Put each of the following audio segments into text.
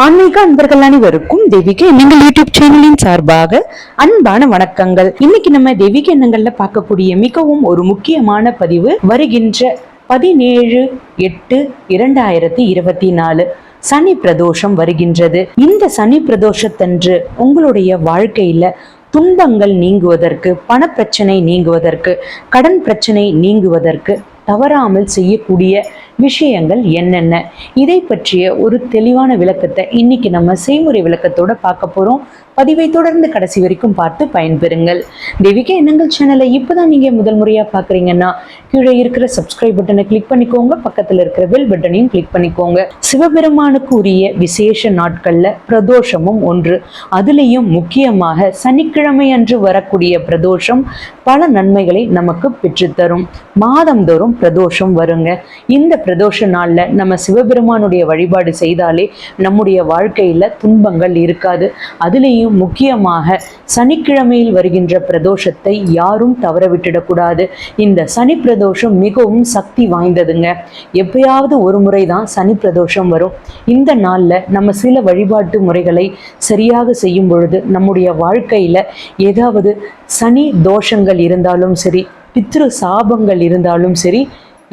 ஆன்மீக அன்பர்கள் அனைவருக்கும் தெய்வீக எண்ணங்கள் யூடியூப் சேனலின் சார்பாக அன்பான வணக்கங்கள். இன்னைக்கு நம்ம தேவிக எண்ணங்கள்ல பார்க்கக்கூடிய மிகவும் ஒரு முக்கியமான பதிவு வருகின்ற பதினேழு எட்டு இரண்டாயிரத்தி இருபத்தி நாலு சனி பிரதோஷம் வருகின்றது. இந்த சனி பிரதோஷத்தன்று உங்களுடைய வாழ்க்கையில துன்பங்கள் நீங்குவதற்கு பணப்பிரச்சனை நீங்குவதற்கு கடன் பிரச்சனை நீங்குவதற்கு தவறாமல் செய்யக்கூடிய விஷயங்கள் என்னென்ன? இதை பற்றிய ஒரு தெளிவான விளக்கத்தை இன்னைக்கு நம்ம செய்முறை விளக்கத்தோட பார்க்க போறோம். பதிவை தொடர்ந்து கடைசி வரைக்கும் பார்த்து பயன்பெறுங்கள். தேவிகா எண்ணங்கள் சேனலை இப்போதான் நீங்க முதல் முறையா பாக்குறீங்கன்னா கீழே இருக்கிற சப்ஸ்கிரைப் பட்டனை கிளிக் பண்ணிக்கோங்க. பக்கத்துல இருக்கிற பெல் பட்டனையும் கிளிக் பண்ணிக்கோங்க. சிவபெருமானுக்கு உரிய விசேஷ நாட்கள்ல பிரதோஷமும் ஒன்று. அதுலேயும் முக்கியமாக சனிக்கிழமை அன்று வரக்கூடிய பிரதோஷம் பல நன்மைகளை நமக்கு பெற்றுத்தரும். மாதந்தோறும் பிரதோஷம் வருங்க. இந்த பிரதோஷ நாள்ல நம்ம சிவபெருமானுடைய வழிபாடு செய்தாலே நம்முடைய வாழ்க்கையில துன்பங்கள் இருக்காது. அதுலேயும் முக்கியமாக சனிக்கிழமையில் வருகின்ற பிரதோஷத்தை யாரும் தவற விட்டுடக்கூடாது இந்த சனி பிரதோஷம் மிகவும் சக்தி வாய்ந்ததுங்க. எப்பயாவது ஒரு முறை தான் சனி பிரதோஷம் வரும். இந்த நாளில் நம்ம சில வழிபாட்டு முறைகளை சரியாக செய்யும் பொழுது நம்முடைய வாழ்க்கையில ஏதாவது சனி தோஷங்கள் இருந்தாலும் சரி பித்ரு சாபங்கள் இருந்தாலும் சரி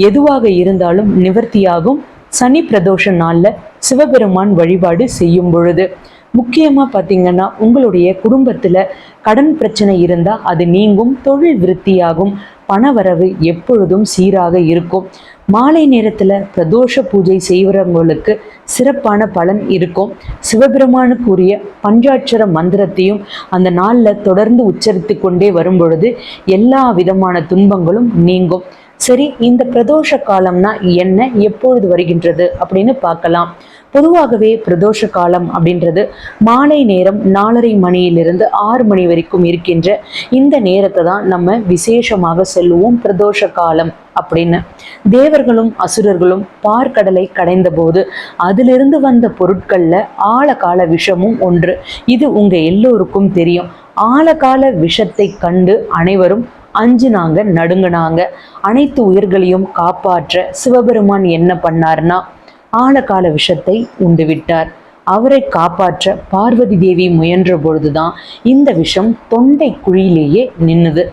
எதுவாக இருந்தாலும் நிவர்த்தியாகும் சனி பிரதோஷ நாள்ல சிவபெருமான் வழிபாடு செய்யும் பொழுது. முக்கியமா பார்த்தீங்கன்னா உங்களுடைய குடும்பத்துல கடன் பிரச்சனை இருந்தா அது நீங்கும் தொழில் விருத்தியாகும் பணவரவு எப்பொழுதும் சீராக இருக்கும். மாலை நேரத்துல பிரதோஷ பூஜை செய்கிறவங்களுக்கு சிறப்பான பலன் இருக்கும். சிவபெருமானுக்குரிய பஞ்சாட்சர மந்திரத்தையும் அந்த நாள்ல தொடர்ந்து உச்சரித்து கொண்டே வரும் பொழுது எல்லா விதமான துன்பங்களும் நீங்கும். சரி இந்த பிரதோஷ காலம்னா என்ன? எப்பொழுது வருகின்றது? அப்படின்னு பார்க்கலாம். பொதுவாகவே பிரதோஷ காலம் அப்படின்றது மாலை நேரம் நாலரை மணியிலிருந்து ஆறு மணி வரைக்கும் இருக்கின்ற இந்த நேரத்தை தான் நம்ம விசேஷமாக சொல்லுவோம் பிரதோஷ காலம் அப்படின்னு. தேவர்களும் அசுரர்களும் பார்க்கடலை கடைந்த போது அதிலிருந்து வந்த பொருட்கள்ல ஆழகால விஷமும் ஒன்று. இது உங்க எல்லோருக்கும் தெரியும். ஆழகால விஷத்தை கண்டு அனைவரும் அஞ்சுனாங்க நடுங்குனாங்க. அனைத்து உயிர்களையும் காப்பாற்ற சிவபெருமான் என்ன பண்ணார்னா ஆழகால விஷத்தை உண்டு விட்டார் அவரை காப்பாற்ற பார்வதி தேவி முயன்ற பொழுதுதான் இந்த விஷம் தொண்டை குழியிலேயே நின்னுது.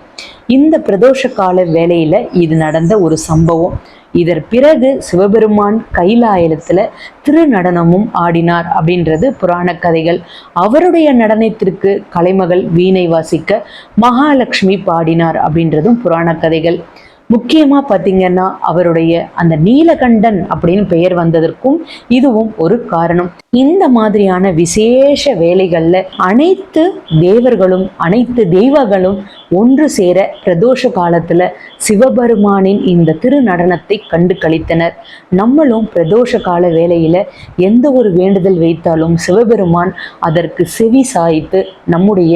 இந்த பிரதோஷ கால வேலையில இது நடந்த ஒரு சம்பவம். இதன் பிறகு சிவபெருமான் கைலாயலத்துல திருநடனமும் ஆடினார் அப்படின்றது புராண கதைகள். அவருடைய நடனத்திற்கு கலைமகள் வீணை வாசிக்க மகாலட்சுமி பாடினார் அப்படின்றதும் புராண கதைகள். முக்கியமா பார்த்தீங்கன்னா அவருடைய அந்த நீலகண்டன் அப்படின்னு பெயர் வந்ததற்கும் இதுவும் ஒரு காரணம். இந்த மாதிரியான விசேஷ வேலைகளில் அனைத்து தேவர்களும் அனைத்து தெய்வங்களும் ஒன்று சேர பிரதோஷ காலத்தில் சிவபெருமானின் இந்த திருநடனத்தை கண்டு கழித்தனர் நம்மளும் பிரதோஷ கால வேலையில் எந்த ஒரு வேண்டுதல் வைத்தாலும் சிவபெருமான் அதற்கு செவி சாய்த்து நம்முடைய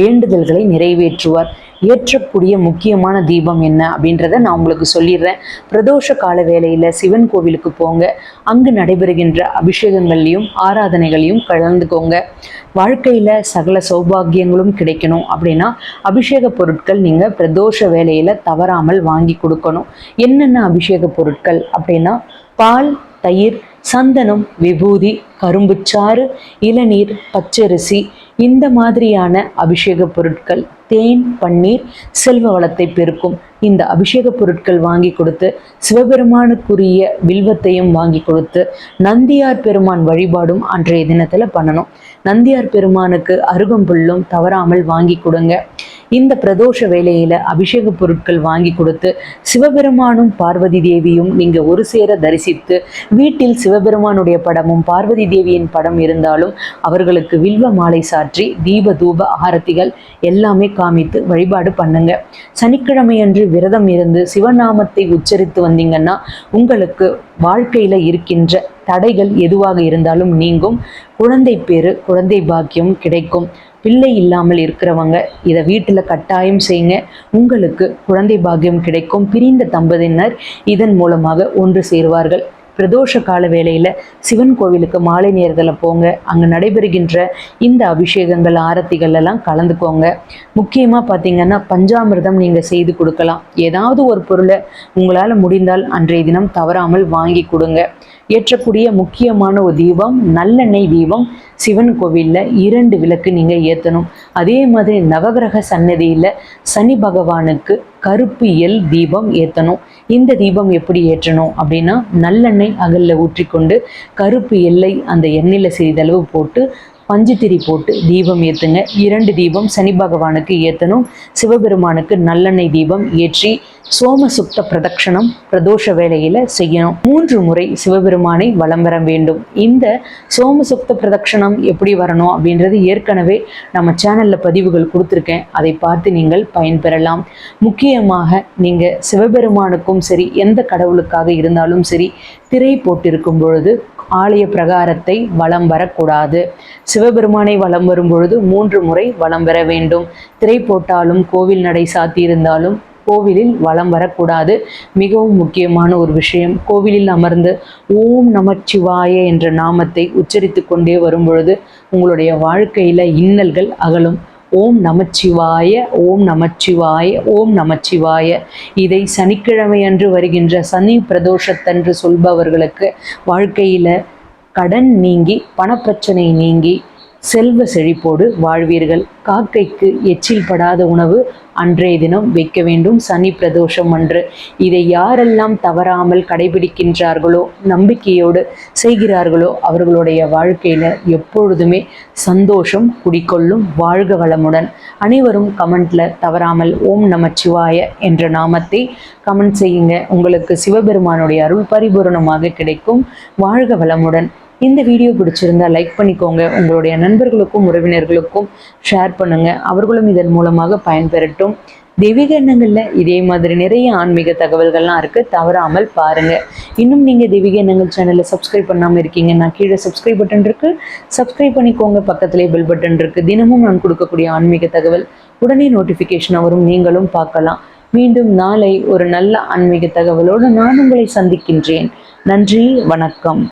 வேண்டுதல்களை நிறைவேற்றுவார். ஏற்றக்கூடிய முக்கியமான தீபம் என்ன அப்படின்றத நான் உங்களுக்கு சொல்லிடுறேன். பிரதோஷ கால வேலையில் சிவன் கோவிலுக்கு போங்க. அங்கு நடைபெறுகின்ற அபிஷேகங்கள்லையும் ஆராதனைகளையும் கலந்துக்கோங்க. வாழ்க்கையில சகல சௌபாகியங்களும் கிடைக்கணும் அப்படின்னா அபிஷேக பொருட்கள் நீங்க பிரதோஷ வேலையில தவறாமல் வாங்கி கொடுக்கணும். என்னென்ன அபிஷேக பொருட்கள் அப்படின்னா பால் தயிர் சந்தனம் விபூதி கரும்புச்சாறு இளநீர் பச்சரிசி இந்த மாதிரியான அபிஷேக பொருட்கள் தேன் பன்னீர் செல்வ வளத்தை பெருக்கும். இந்த அபிஷேக பொருட்கள் வாங்கி கொடுத்து சிவபெருமானுக்குரிய வில்வத்தையும் வாங்கி கொடுத்து நந்தியார் பெருமான் வழிபாடும் அன்றைய தினத்தில் பண்ணணும். நந்தியார் பெருமானுக்கு அருகம்புல்லும் தவறாமல் வாங்கி கொடுங்க. இந்த பிரதோஷ வேலையில அபிஷேக பொருட்கள் வாங்கி கொடுத்து சிவபெருமானும் பார்வதி தேவியும் நீங்க ஒரு சேர தரிசித்து வீட்டில் சிவபெருமானுடைய படமும் பார்வதி தேவியின் படம் இருந்தாலும் அவர்களுக்கு வில்வ மாலை சாற்றி தீப தூப ஆரத்திகள் எல்லாமே காமித்து வழிபாடு பண்ணுங்க. சனிக்கிழமை அன்று விரதம் இருந்து சிவநாமத்தை உச்சரித்து வந்தீங்கன்னா உங்களுக்கு வாழ்க்கையில இருக்கின்ற தடைகள் எதுவாக இருந்தாலும் நீங்கும். குழந்தை பேரு குழந்தை பாக்கியம் கிடைக்கும். பிள்ளை இல்லாமல் இருக்கிறவங்க இதை வீட்டில் கட்டாயம் செய்யுங்க. உங்களுக்கு குழந்தை பாக்கியம் கிடைக்கும். பிரிந்த தம்பதியினர் இதன் மூலமாக ஒன்று சேருவார்கள். பிரதோஷ கால வேளையில் சிவன் கோவிலுக்கு மாலை நேரத்தில் போங்க. அங்கே நடைபெறுகின்ற இந்த அபிஷேகங்கள் ஆரத்திகள் எல்லாம் கலந்துக்கோங்க. முக்கியமாக பார்த்தீங்கன்னா பஞ்சாமிர்தம் நீங்கள் செய்து கொடுக்கலாம். ஏதாவது ஒரு பொருளை உங்களால் முடிந்தால் அன்றைய தினம் தவறாமல் வாங்கி கொடுங்க. ஏற்றக்கூடிய முக்கியமான ஒரு தீபம் நல்லெண்ணெய் தீபம். சிவன் கோவிலில் இரண்டு விளக்கு நீங்கள் ஏற்றணும் அதே மாதிரி நவகிரக சன்னதியில் சனி பகவானுக்கு கருப்பு எல் தீபம் ஏற்றணும் இந்த தீபம் எப்படி ஏற்றணும் அப்படின்னா நல்லெண்ணெய் அகலில் ஊற்றிக்கொண்டு கருப்பு எல்லை அந்த எண்ணெயில் சிறிதளவு போட்டு பஞ்சுத்திரி போட்டு தீபம் ஏற்றுங்க இரண்டு தீபம் சனி பகவானுக்கு ஏற்றணும் சிவபெருமானுக்கு நல்லெண்ணெய் தீபம் ஏற்றி சோமசுப்த பிரதட்சணம் பிரதோஷ வேலையில செய்யணும். மூன்று முறை சிவபெருமானை வலம் வர வேண்டும். இந்த சோமசுப்த பிரதட்சணம் எப்படி வரணும் அப்படின்றது ஏற்கனவே நம்ம சேனலில் பதிவுகள் கொடுத்துருக்கேன். அதை பார்த்து நீங்கள் பயன்பெறலாம். முக்கியமாக நீங்கள் சிவபெருமானுக்கும் சரி எந்த கடவுளுக்காக இருந்தாலும் சரி திரை போட்டிருக்கும் பொழுது ஆலய பிரகாரத்தை வலம் வரக்கூடாது. சிவபெருமானை வலம் வரும் பொழுது மூன்று முறை வலம் வர வேண்டும். திரை போட்டாலும் கோவில் நடை சாத்தியிருந்தாலும் கோவிலில் வலம் வரக்கூடாது. மிகவும் முக்கியமான ஒரு விஷயம் கோவிலில் அமர்ந்து ஓம் நமச்சிவாய என்ற நாமத்தை உச்சரித்து கொண்டே வரும் பொழுது உங்களுடைய வாழ்க்கையில் இன்னல்கள் அகலும். ஓம் நமச்சிவாய ஓம் நமச்சிவாய ஓம் நமச்சிவாய. இதை சனிக்கிழமை அன்று வருகின்ற சனி பிரதோஷத்தன்று சொல்பவர்களுக்கு வாழ்க்கையில் கடன் நீங்கி பணப்பிரச்சனை நீங்கி செல்வ செழிப்போடு வாழ்வீர்கள். காக்கைக்கு எச்சில் படாத உணவு அன்றைய தினம் வைக்க வேண்டும். சனி பிரதோஷம் அன்று இதை யாரெல்லாம் தவறாமல் கடைபிடிக்கின்றார்களோ நம்பிக்கையோடு செய்கிறார்களோ அவர்களுடைய வாழ்க்கையில் எப்பொழுதுமே சந்தோஷம் குடிக்கொள்ளும் வாழ்க வளமுடன். அனைவரும் கமெண்ட்ல தவறாமல் ஓம் நமச்சிவாய என்ற நாமத்தை கமெண்ட் செய்யுங்க. உங்களுக்கு சிவபெருமானுடைய அருள் பரிபூரணமாக கிடைக்கும். வாழ்க வளமுடன். இந்த வீடியோ பிடிச்சிருந்தா லைக் பண்ணிக்கோங்க. உங்களுடைய நண்பர்களுக்கும் உறவினர்களுக்கும் ஷேர் பண்ணுங்க. அவர்களும் இதன் மூலமாக பயன்பெறட்டும். தெய்வீக எண்ணங்களில் இதே மாதிரி நிறைய ஆன்மீக தகவல்கள்லாம் இருக்குது தவறாமல் பாருங்கள் இன்னும் நீங்கள் தெய்வீக எண்ணங்கள் சேனலை சப்ஸ்கிரைப் பண்ணாமல் இருக்கீங்கன்னா கீழே சப்ஸ்கிரைப் பட்டன் இருக்குது சப்ஸ்கிரைப் பண்ணிக்கோங்க. பக்கத்துலேயே பெல் பட்டன் இருக்குது தினமும் நான் கொடுக்கக்கூடிய ஆன்மீக தகவல் உடனே நோட்டிஃபிகேஷன் வரும். நீங்களும் பார்க்கலாம். மீண்டும் நாளை ஒரு நல்ல ஆன்மீக தகவலோடு நான் உங்களை சந்திக்கின்றேன். நன்றி வணக்கம்.